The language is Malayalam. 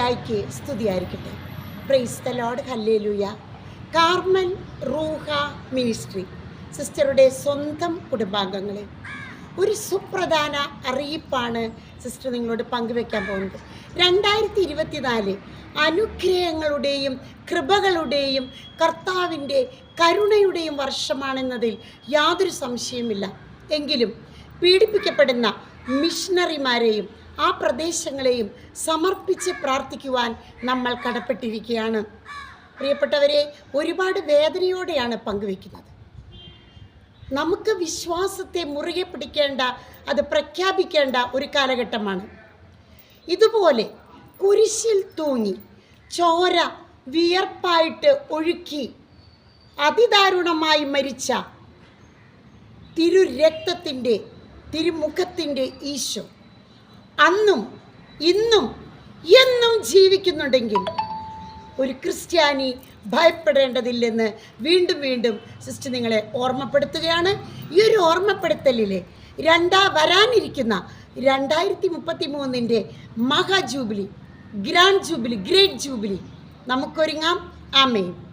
മിശിയായിക്ക് സ്തുതിയായിരിക്കട്ടെ. Praise the lord hallelujah Carmel Ruha ministry സിസ്റ്ററുടെ സ്വന്തം കുടുംബാംഗങ്ങളെ. ഒരു സുപ്രധാന അറിയിപ്പാണ് സിസ്റ്റർ നിങ്ങളോട് പങ്കുവെക്കാൻ പോകുന്നത്. രണ്ടായിരത്തി ഇരുപത്തിനാല് അനുഗ്രഹങ്ങളുടെയും കൃപകളുടെയും കർത്താവിന്റെ കരുണയുടെയും വർഷമാണെന്നതിൽ യാതൊരു സംശയമില്ല എങ്കിലും പീഡിപ്പിക്കപ്പെടുന്ന മിഷണറിമാരെയും ആ പ്രദേശങ്ങളെയും സമർപ്പിച്ച് പ്രാർത്ഥിക്കുവാൻ നമ്മൾ കടപ്പെട്ടിരിക്കുകയാണ്. പ്രിയപ്പെട്ടവരെ ഒരുപാട് വേദനയോടെയാണ് പങ്കുവെക്കുന്നത് നമുക്ക് വിശ്വാസത്തെ മുറുകെ പിടിക്കേണ്ട അത് പ്രഖ്യാപിക്കേണ്ട ഒരു കാലഘട്ടമാണ്. ഇതുപോലെ കുരിശിൽ തൂങ്ങി ചോര വിയർപ്പായിട്ട് ഒഴുക്കി അതിദാരുണമായി മരിച്ച തിരുരക്തത്തിന്റെ തിരുമുഖത്തിന്റെ ഈശോ. അന്നും ഇന്നും എന്നും ജീവിക്കുന്നുണ്ടെങ്കിൽ ഒരു ക്രിസ്ത്യാനി ഭയപ്പെടേണ്ടതില്ലെന്ന് വീണ്ടും വീണ്ടും സിസ്റ്റർ നിങ്ങളെ ഓർമ്മപ്പെടുത്തുകയാണ്. ഈ ഒരു ഓർമ്മപ്പെടുത്തലിൽ രണ്ടാ വരാനിരിക്കുന്ന രണ്ടായിരത്തി മുപ്പത്തി മൂന്നിന്റെ മഹാജൂബിലി ഗ്രാൻഡ് ജൂബിലി ഗ്രേറ്റ് ജൂബിലി നമുക്കൊരുങ്ങാം. ആമേൻ.